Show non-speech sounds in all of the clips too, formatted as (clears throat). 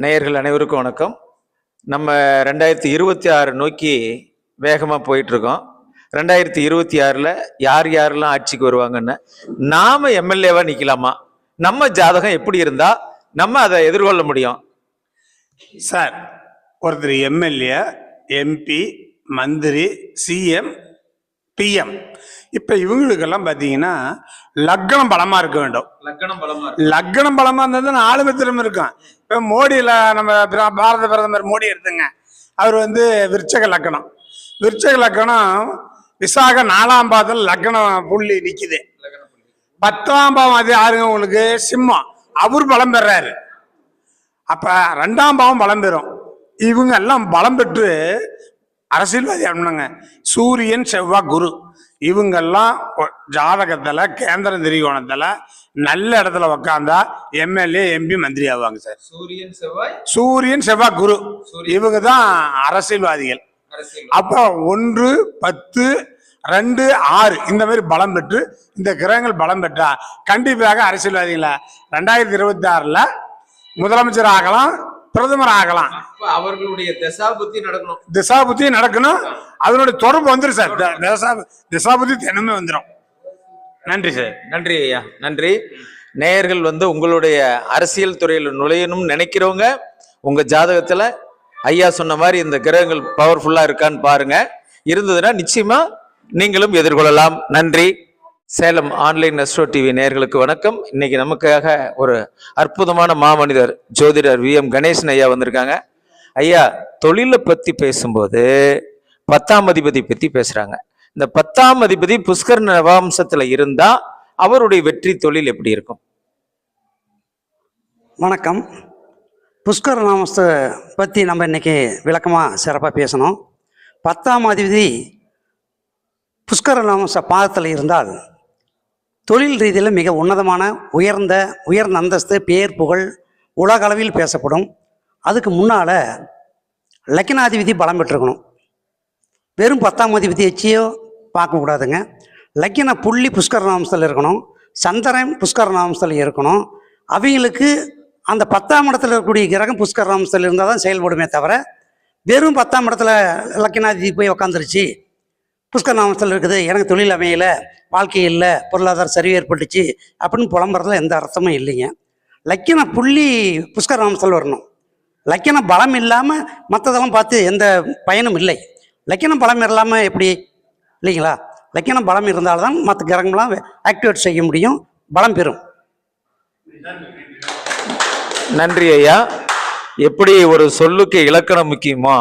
நேயர்கள் அனைவருக்கும் வணக்கம். நம்ம ரெண்டாயிரத்தி இருபத்தி ஆறு நோக்கி வேகமாக போயிட்டுருக்கோம். ரெண்டாயிரத்தி இருபத்தி ஆறில் யார் யாரெல்லாம் ஆட்சிக்கு வருவாங்கன்னு நாம் எம்எல்ஏவாக நிற்கலாமா நம்ம ஜாதகம் எப்படி இருந்தால் நம்ம அதை எதிர்கொள்ள முடியும். சார் ஒருத்தர் எம்எல்ஏ எம்பி மந்திரி சிஎம் பிஎம் இப்போ இவங்களுக்கெல்லாம் பார்த்தீங்கன்னா லக்னம் பலமாக இருக்க வேண்டும். லக்கணம் பலமா லக்னம் பலமாக இருந்தது ஆளுமை திறமை இருக்கும் இப்போ மோடியில் நம்ம பிர- பாரத பிரதமர் மோடி எடுத்துங்க. அவர் வந்து விருச்சக லக்கணம். விருச்சக லக்கணம் விசாக நாலாம் பாதத்தில் லக்னம் புள்ளி நிற்குது பத்தாம் பாவம் அது யாருங்க உங்களுக்கு? சிம்மம். அவர் பலம் பெறாரு. அப்ப ரெண்டாம் பாவம் பலம் பெறும். இவங்க எல்லாம் பலம் பெற்று அரசியல்வாதி அப்படின்னாங்க சூரியன் செவ்வாய் குரு. இவங்கெல்லாம் ஜாதகத்துல கேந்திர திரிகோணத்துல நல்ல இடத்துல உக்காந்தா எம்எல்ஏ எம்பி மந்திரி ஆவாங்க சார். சூரியன் செவ்வாய்? சூரியன் செவ்வாய் குரு. இவங்க தான் அரசியல்வாதிகள். அப்போ ஒன்று பத்து ரெண்டு ஆறு. இந்த மாதிரி பலம் பெற்று இந்த கிரகங்கள் பலம் பெற்றா கண்டிப்பாக அரசியல்வாதிகளை ரெண்டாயிரத்தி இருபத்தி ஆறுல முதலமைச்சர் ஆகலாம் பிரதமர் ஆகலாம் அவர்களுடைய தசா புத்தி நடக்கணும். திசாபுத்தி நடக்கணும். அதனுடைய தொடர்பு வந்துடும் சார். திசாபுத்தி தினமே வந்துடும் நன்றி சார். நன்றி ஐயா. நன்றி. நேயர்கள் வந்து உங்களுடைய அரசியல் துறையில் நுழையணும்னு நினைக்கிறவங்க உங்க ஜாதகத்துல ஐயா சொன்ன மாதிரி இந்த கிரகங்கள் பவர்ஃபுல்லா இருக்கான்னு பாருங்க. இருந்ததுன்னா நிச்சயமா நீங்களும் எதிர்கொள்ளலாம். நன்றி. சேலம் ஆன்லைன் நெஸ்டோ டிவி நேர்களுக்கு வணக்கம். இன்னைக்கு நமக்காக ஒரு அற்புதமான மாமனிதர் ஜோதிடர் வி. எம். கணேசன் ஐயா வந்திருக்காங்க. ஐயா தொழிலை பற்றி பேசும்போது பத்தாம் அதிபதி பற்றி பேசுகிறாங்க இந்த பத்தாம் அதிபதி புஷ்கர் நவாம்சத்தில் இருந்தால் அவருடைய வெற்றி தொழில் எப்படி இருக்கும்? வணக்கம். புஷ்கர் நாமத்தை பற்றி நம்ம இன்னைக்கு விளக்கமாக சிறப்பாக பேசணும். பத்தாம் அதிபதி புஷ்கர நாமச பாதத்தில் இருந்தால் தொழில் ரீதியில் மிக உன்னதமான உயர்ந்த உயர்ந்த அந்தஸ்து பேர் புகழ் உலகளவில் பேசப்படும். அதுக்கு முன்னால் லக்கினாதிபதி பலம் பெற்றிருக்கணும். வெறும் பத்தாம் அதிபதி வச்சியோ பார்க்கக்கூடாதுங்க லக்கின புள்ளி புஷ்கர நாமசத்தில் இருக்கணும். சந்திரன் புஷ்கர நாமசத்தில் இருக்கணும். அவங்களுக்கு அந்த பத்தாம் இடத்துல இருக்கக்கூடிய கிரகம் புஷ்கர நாமசத்தில் இருந்தால் தான் செயல்படுமே தவிர வெறும் பத்தாம் இடத்துல லக்கினாதிபதி போய் உக்காந்துருச்சு புஷ்கர் நாமத்தில் இருக்குது. எனக்கு தொழில் அமையல வாழ்க்கை இல்லை பொருளாதார சரிவு ஏற்பட்டுச்சு அப்படின்னு புலம்புறதுல எந்த அர்த்தமும் இல்லைங்க. லக்கின புள்ளி புஷ்கர் நாமத்தில் வரணும். லக்கின பலம் இல்லாமல் மற்றதெல்லாம் பார்த்து எந்த பயனும் இல்லை. லக்கின பலம் இல்லாமல் எப்படி? இல்லைங்களா? லக்கின பலம் இருந்தால்தான் மற்ற கிரகங்களாம் ஆக்டிவேட் செய்ய முடியும். பலம் பெறும். நன்றி ஐயா. எப்படி ஒரு சொல்லுக்கு இலக்கணம் முக்கியமோ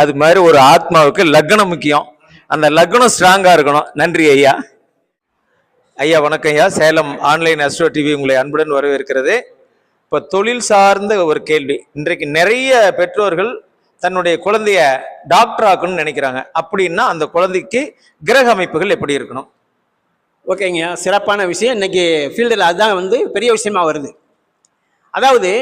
அது மாதிரி ஒரு ஆத்மாவுக்கு லக்னம் முக்கியம். அந்த லக்னம் ஸ்ட்ராங்கா இருக்கணும். நன்றி ஐயா. ஐயா வணக்கம் ஐயா. சேலம் ஆன்லைன் அஸ்ட்ரோ டிவி உங்களை அன்புடன் வரவேற்கிறது. இப்போ தொழில் சார்ந்த ஒரு கேள்வி. இன்றைக்கு நிறைய பெற்றோர்கள் தன்னுடைய குழந்தைய டாக்டர் ஆக்கணும்னு நினைக்கிறாங்க. அப்படின்னா அந்த குழந்தைக்கு கிரக அமைப்புகள் எப்படி இருக்கணும்? ஓகேங்க சிறப்பான விஷயம். இன்னைக்கு ஃபீல்டில் அதுதான் வந்து பெரிய விஷயமா வருது. அதாவது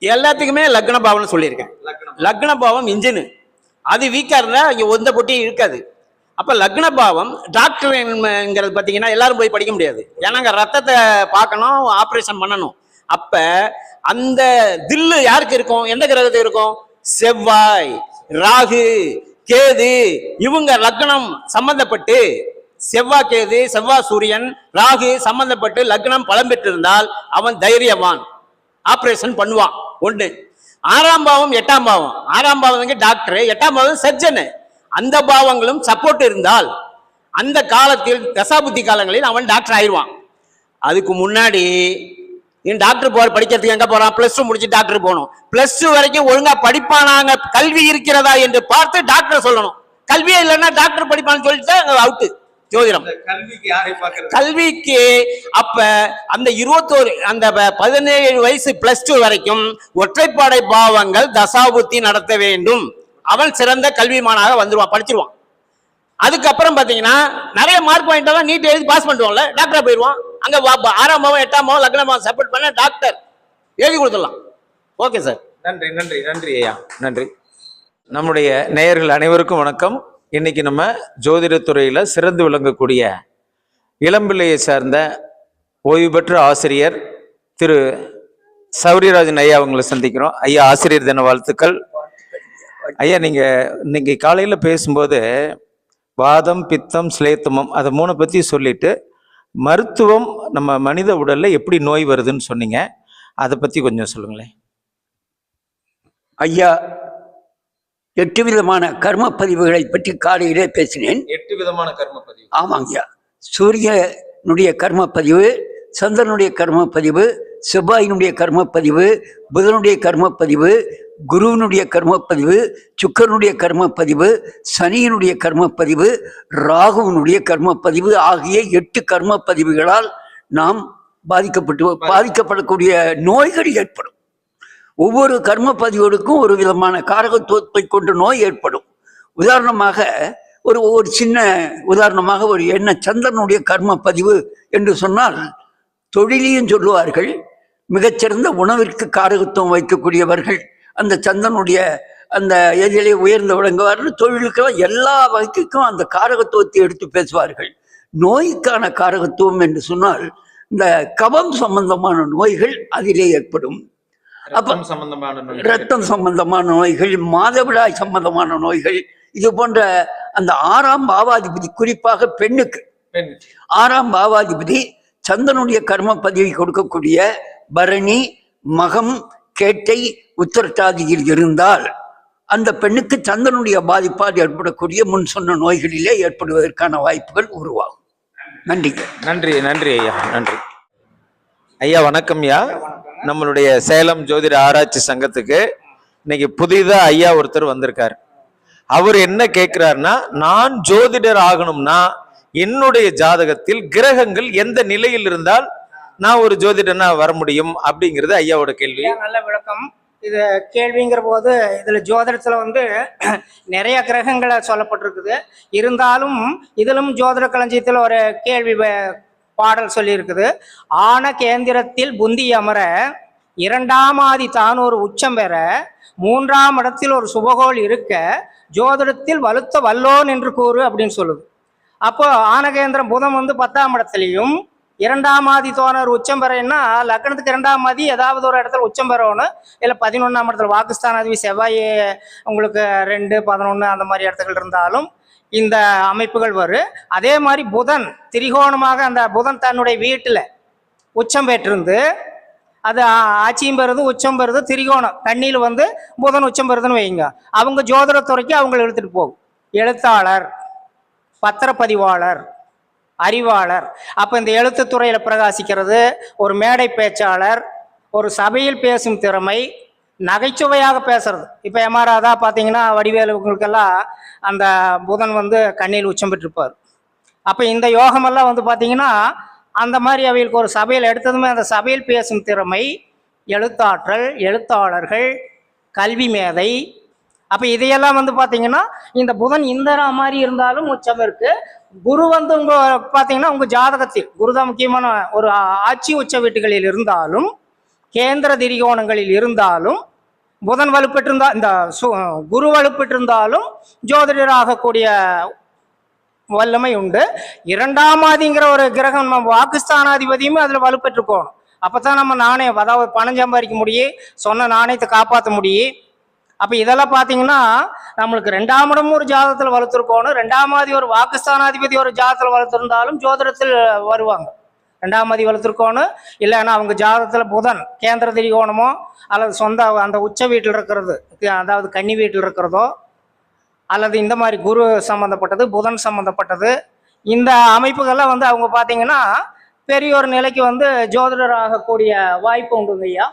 எல்லாத்துக்குமே லக்ன பாவம்னு சொல்லியிருக்கேன். லக்ன பாவம். இன்ஜினு அது வீக்காக இருந்தால் இங்கே எந்த போட்டியும் இருக்காது. அப்போ லக்ன பாவம் டாக்டர்ங்கிறது பார்த்தீங்கன்னா எல்லாரும் போய் படிக்க முடியாது. ஏன்னா அங்கே ரத்தத்தை பார்க்கணும் ஆப்ரேஷன் பண்ணணும். அப்போ அந்த தில்லு யாருக்கு இருக்கும்? எந்த கிரகத்துக்கு இருக்கும்? செவ்வாய் ராகு கேது இவங்க லக்னம் சம்பந்தப்பட்டு செவ்வாய் கேது செவ்வாய் சூரியன் ராகு சம்பந்தப்பட்டு லக்னம் பலம் பெற்றிருந்தால் அவன் தைரியவான். ஆப்ரேஷன் பண்ணுவான். ஒன்று ஆறாம் பாவம் எட்டாம் பாவம். ஆறாம் பாவம் டாக்டர் எட்டாம் பாவம் சர்ஜனு அந்த பாவங்களும் சப்போர்ட் இருந்தால் அந்த காலத்தில் தசாபுத்தி காலங்களில் அவன் டாக்டர் ஆயிடுவான் அதுக்கு முன்னாடி நீ டாக்டர் போற படிக்கிறதுக்கு எங்க போறான்? பிளஸ் டூ முடிச்சு டாக்டர் போகணும். பிளஸ் டூ வரைக்கும் ஒழுங்கா படிப்பானாங்க கல்வி இருக்கிறதா என்று பார்த்து டாக்டர் சொல்லணும். கல்வியே இல்லைன்னா டாக்டர் படிப்பான்னு சொல்லிட்டு அவுட்டு ஜோதிடம். கல்விக்கு யாரை பார்க்கறது? கல்விக்கு அப்ப அந்த இருபத்தோரு அந்த ப- பதினேழு வயசு பிளஸ் டூ வரைக்கும் ஒற்றைப்படை பாவங்கள் தசாபுத்தி நடத்த வேண்டும். அவன் சிறந்த கல்விமானாக வந்துருவான் படிச்சிருவான். அதுக்கப்புறம் பாத்தீங்கன்னா நிறைய மார்க் பாயிண்ட் எல்லாம் நீட் எழுதி பாஸ் பண்ணுவான்ல டாக்டரா போயிடுவான். அங்க ஆறாம் பாவம் எட்டாம் பாவம் லக்னம் பாவம் சப்போர்ட் பண்ண டாக்டர் எழுதி கொடுத்துடலாம். ஓகே சார் நன்றி நன்றி நன்றி ஐயா. நன்றி. நம்முடைய நேயர்கள் அனைவருக்கும் வணக்கம். இன்னைக்கு நம்ம ஜோதிடத்துறையில் சிறந்து விளங்கக்கூடிய இளம்பிள்ளையை சார்ந்த ஓய்வு பெற்ற ஆசிரியர் திரு சௌரியராஜன் ஐயா அவங்களை சந்திக்கிறோம். ஐயா ஆசிரியர் தின வாழ்த்துக்கள். ஐயா நீங்க இன்னைக்கு காலையில பேசும்போது வாதம் பித்தம் சிலேத்தமம் அதை மூணை பத்தி சொல்லிட்டு மருத்துவம் நம்ம மனித உடல்ல எப்படி நோய் வருதுன்னு சொன்னீங்க. அதை பத்தி கொஞ்சம் சொல்லுங்களேன். ஐயா எட்டு விதமான கர்ம பதிவுகளை பற்றி காலையிலே பேசினேன். எட்டு விதமான கர்ம பதிவு ஆமாங்க. ஐயா சூரியனுடைய கர்ம பதிவு சந்திரனுடைய கர்ம பதிவு செவ்வாயினுடைய கர்ம பதிவு புதனுடைய கர்ம பதிவு குருவினுடைய கர்ம பதிவு சுக்கரனுடைய கர்ம பதிவு சனியினுடைய கர்ம பதிவு ராகுவினுடைய கர்ம பதிவு ஆகிய எட்டு கர்ம பதிவுகளால் நாம் பாதிக்கப்பட்டு பாதிக்கப்படக்கூடிய நோய்கள் ஏற்படும். ஒவ்வொரு கர்ம பதிவோடுக்கும் ஒரு விதமான காரகத்துவத்தை கொண்ட நோய் ஏற்படும். உதாரணமாக ஒரு ஒரு சின்ன உதாரணமாக ஒரு என்ன சந்திரனுடைய கர்ம பதிவு என்று சொன்னால் தொழிலையும் சொல்லுவார்கள் மிகச்சிறந்த உணவிற்கு காரகத்துவம் வைக்கக்கூடியவர்கள் அந்த சந்திரனுடைய அந்த எதிலே உயர்ந்த விளங்குவார்கள் தொழிலுக்கெல்லாம் எல்லா வகைக்கும் அந்த காரகத்துவத்தை எடுத்து பேசுவார்கள். நோய்க்கான காரகத்துவம் என்று சொன்னால் இந்த கவம் சம்பந்தமான நோய்கள் அதிலே ஏற்படும். ரத்தம் சம்பந்தமான நோய் இரத்தம் சம்பந்தமான நோய்கள் மாதவிடாய் சம்பந்தமான நோய்கள் இது போன்ற அந்த ஆறாம் பாவாதிபதி குறிப்பாக பெண்ணுக்கு. பெண். ஆறாம் பாவாதிபதி சந்தனுடைய கர்ம பதிவை கொடுக்கக்கூடிய பரணி மகம் கேட்டை உத்தரட்டாதியில் இருந்தால் அந்த பெண்ணுக்கு சந்தனுடைய பாதிப்பால் ஏற்படக்கூடிய முன் சொன்ன நோய்களிலே ஏற்படுவதற்கான வாய்ப்புகள் உருவாகும். நன்றிங்க நன்றி நன்றி ஐயா நன்றி. ஐயா வணக்கம் ஐயா. நம்மளுடைய சேலம் ஜோதிட ஆராய்ச்சி சங்கத்துக்கு இன்னைக்கு புதிதா ஐயா ஒருத்தர் வந்திருக்காரு. அவர் என்ன கேட்கிறாருன்னா நான் ஜோதிடர் ஆகணும்னா என்னுடைய ஜாதகத்தில் கிரகங்கள் எந்த நிலையில் இருந்தால் நான் ஒரு ஜோதிடனா வர முடியும் அப்படிங்கிறது ஐயாவோட கேள்வி. நல்ல விளக்கம். இது கேள்விங்கிற போது இதுல ஜோதிடத்துல வந்து (clears throat) நிறைய கிரகங்களை சொல்லப்பட்டிருக்குது. இருந்தாலும் இதிலும் ஜோதிட களஞ்சியத்தில் ஒரு கேள்வி பாடல் சொல்லியிருக்குது. ஆன கேந்திரத்தில் புந்தி அமர இரண்டாம் ஆதி தான் ஒரு உச்சம் பெற மூன்றாம் இடத்தில் ஒரு சுபகோல் இருக்க ஜோதிடத்தில் வலுத்த வல்லோன் என்று கூறு அப்படின்னு சொல்லுது. அப்போ ஆனகேந்திரம் புதன் வந்து பத்தாம் இடத்துலையும் இரண்டாம் ஆதி தோணர் உச்சம் பெறன்னா லக்னத்துக்கு இரண்டாம் ஆதி ஏதாவது ஒரு இடத்துல உச்சம் பெறணும் இல்லை பதினொன்றாம் இடத்துல வாக்குஸ்தானாதிபதி செவ்வாய் உங்களுக்கு ரெண்டு பதினொன்று அந்த மாதிரி இடத்துகள் இருந்தாலும் இந்த அமைப்புகள் வரும். அதே மாதிரி புதன் திரிகோணமாக அந்த புதன் தன்னுடைய வீட்டில் உச்சம் பெற்றிருந்து அது ஆட்சியும் பெறுது உச்சம் பெறுது திரிகோணம். தண்ணியில் வந்து புதன் உச்சம் பெறுதுன்னு வைங்க. அவங்க ஜோதிடத்துறைக்கு அவங்களை எடுத்துகிட்டு போகும். எழுத்தாளர் பத்திரப்பதிவாளர் அறிவாளர். அப்போ இந்த எழுத்து துறையில் பிரகாசிக்கிறது ஒரு மேடை பேச்சாளர் ஒரு சபையில் பேசும் திறமை நகைச்சுவையாக பேசுறது. இப்போ எம்ஆராதா பார்த்தீங்கன்னா வடிவேலுங்களுக்கெல்லாம் அந்த புதன் வந்து கண்ணில் உச்சம் பெற்றிருப்பார். அப்போ இந்த யோகமெல்லாம் வந்து பார்த்தீங்கன்னா அந்த மாதிரி அவைகளுக்கு ஒரு சபையில் எடுத்ததுமே அந்த சபையில் பேசும் திறமை எழுத்தாற்றல் எழுத்தாளர்கள் கல்வி மேதை. அப்போ இதையெல்லாம் வந்து பார்த்தீங்கன்னா இந்த புதன் இந்த மாதிரி இருந்தாலும் உச்சம் இருக்கு. குரு வந்து உங்க பார்த்தீங்கன்னா உங்க ஜாதகத்தில் குரு தான் முக்கியமான ஒரு ஆட்சி உச்ச வீட்டுகளில் இருந்தாலும் கேந்திர திரிகோணங்களில் இருந்தாலும் புதன் வலுப்பெற்றிருந்தா இந்த சு- குரு வலுப்பெற்றிருந்தாலும் ஜோதிடர் ஆகக்கூடிய வல்லமை உண்டு. இரண்டாம் ஆதிங்கிற ஒரு கிரகம் நம்ம பாகிஸ்தானாதிபதியுமே அதில் வலுப்பெற்றுக்கணும். அப்போ தான் நம்ம நாணயம் அதாவது பணம் சம்பாதிக்க முடியும் சொன்ன நாணயத்தை காப்பாற்ற முடியும் அப்போ இதெல்லாம் பார்த்தீங்கன்னா நம்மளுக்கு ரெண்டாம் இடமும் ஒரு ஜாதகத்தில் வளர்த்துருக்கோணும் ரெண்டாம் ஆதி ஒரு வாக்குஸ்தானாதிபதி ஒரு ஜாதகத்தில் வளர்த்துருந்தாலும் ஜோதிடத்தில் வருவாங்க. ரெண்டாம் ஆதி இல்லைன்னா அவங்க ஜாதகத்தில் புதன் கேந்திர திரிகோணமோ அல்லது சொந்த அந்த உச்ச வீட்டில் இருக்கிறது அதாவது கன்னி வீட்டில் இருக்கிறதோ அல்லது இந்த மாதிரி குரு சம்மந்தப்பட்டது புதன் சம்மந்தப்பட்டது இந்த அமைப்புகள்லாம் வந்து அவங்க பார்த்தீங்கன்னா பெரிய ஒரு நிலைக்கு வந்து ஜோதிடர் ஆகக்கூடிய வாய்ப்பு உண்டுங்க ஐயா.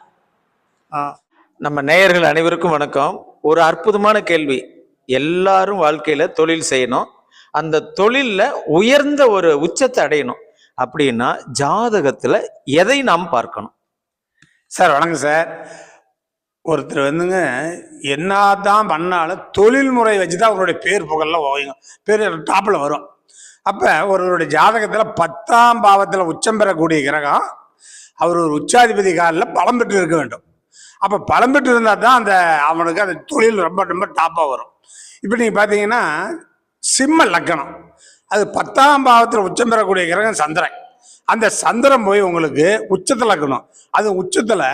நம்ம நேயர்கள் அனைவருக்கும் வணக்கம். ஒரு அற்புதமான கேள்வி. எல்லாரும் வாழ்க்கையில தொழில் செய்யணும். அந்த தொழிலில் உயர்ந்த ஒரு உச்சத்தை அடையணும். அப்படின்னா ஜாதகத்துல எதை நாம் பார்க்கணும்? சார் வணக்கம் சார். ஒருத்தர் வந்துங்க என்ன தான் பண்ணாலும் தொழில்முறை வச்சு தான் அவருடைய பேர் புகழ்லாம் பேர் டாப்பில் வரும். அப்போ ஒருவருடைய ஜாதகத்தில் பத்தாம் பாவத்தில் உச்சம் பெறக்கூடிய கிரகம் அவர் ஒரு உச்சாதிபதி காலில் பலம் பெற்று இருக்க வேண்டும். அப்போ பலம் பெற்று இருந்தால் தான் அந்த அவனுக்கு அந்த தொழில் ரொம்ப ரொம்ப டாப்பாக வரும். இப்போ நீங்கள் பார்த்தீங்கன்னா சிம்ம லக்கணம். அது பத்தாம் பாவத்தில் உச்சம் பெறக்கூடிய கிரகம் சந்திரன். அந்த சந்திரன் போய் உங்களுக்கு உச்சத்தில் இருக்கணும். அது உச்சத்தில்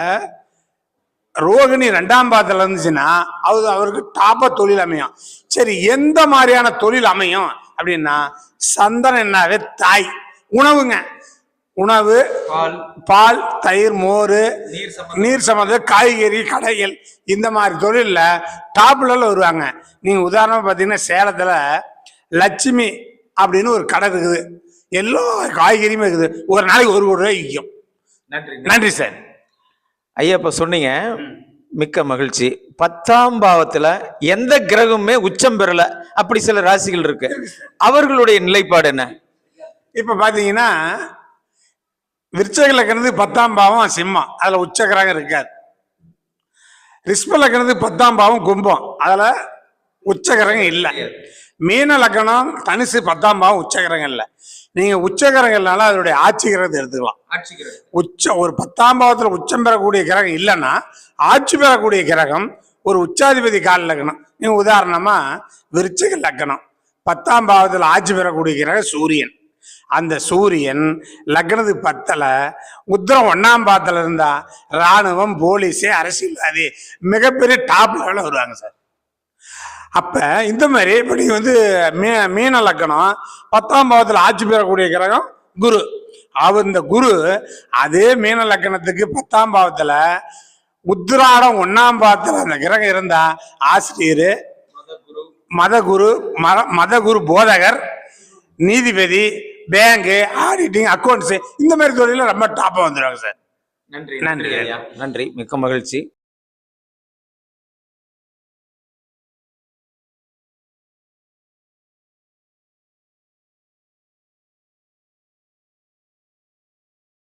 ரோகிணி ரெண்டாம் பாதத்துல இருந்துச்சுன்னா அது அவருக்கு டாப்பா தொழில் அமையும். சரி எந்த மாதிரியான தொழில் அமையும் அப்படின்னா சந்தனம் என்னாவே தாய். உணவுங்க. உணவு பால் பால் தயிர் மோர் நீர் நீர் சம்மந்த காய்கறி கடைகள் இந்த மாதிரி தொழிலில் டாப்ல வருவாங்க. நீங்க உதாரணமா பார்த்தீங்கன்னா சேலத்துல லட்சுமி அப்படின்னு ஒரு கடை இருக்குது. எல்லா காய்கறியுமே இருக்குது. ஒரு நாளைக்கு ஒரு கோடி ரூபாய் விற்கும். நன்றி நன்றி. சார். ஐயா இப்ப சொன்னீங்க. மிக்க மகிழ்ச்சி. பத்தாம் பாவத்துல எந்த கிரகமுமே உச்சம் பெறல. அப்படி சில ராசிகள் இருக்கு. அவர்களுடைய நிலைப்பாடு என்ன? இப்ப பாத்தீங்கன்னா விருச்சக லக்கணத்துக்கு பத்தாம் பாவம் சிம்மம். அதுல உச்சகிரகம் இருக்காது. ரிஷ்ப லக்கணத்துக்கு பத்தாம் பாவம் கும்பம். அதுல உச்சகிரகம் இல்லை. மீன லக்கணம் தனுசு பத்தாம் பாவம் உச்சகிரகம் இல்லை. நீங்க உச்சகிரகம்னால அதனுடைய ஆட்சி கிரகத்தை எடுத்துக்கலாம் உச்ச ஒரு பத்தாம் பாவத்துல உச்சம் பெறக்கூடிய கிரகம் இல்லைன்னா ஆட்சி பெறக்கூடிய கிரகம் ஒரு உச்சாதிபதி கால லக்னம் நீங்க உதாரணமா விருச்சிக லக்னம் பத்தாம் பாவத்துல ஆட்சி பெறக்கூடிய கிரகம் சூரியன். அந்த சூரியன் லக்னத்துக்கு பத்தல உத்திரம் ஒன்னாம் பாவத்துல இருந்தா ராணுவம் போலீஸு அரசியல்வாதி மிகப்பெரிய டாப் லெவலில் வருவாங்க சார். அப்ப இந்த மாதிரி இப்ப நீங்க வந்து மீ மீன லக்கணம் பத்தாம் பாவத்துல ஆட்சி பெறக்கூடிய கிரகம் குரு. அவர் இந்த குரு அதே மீன லக்கணத்துக்கு பத்தாம் பாவத்துல உத்திராடம் ஒன்னாம் பாவத்துல அந்த கிரகம் இருந்தா ஆசிரியர் மதகுரு மத மதகுரு போதகர் நீதிபதி பேங்கு ஆடிட்டிங் அக்கௌண்ட்ஸ் இந்த மாதிரி தொழில ரொம்ப டாப்பா வந்துடுவாங்க சார். நன்றி நன்றி. நன்றி மிக்க மகிழ்ச்சி.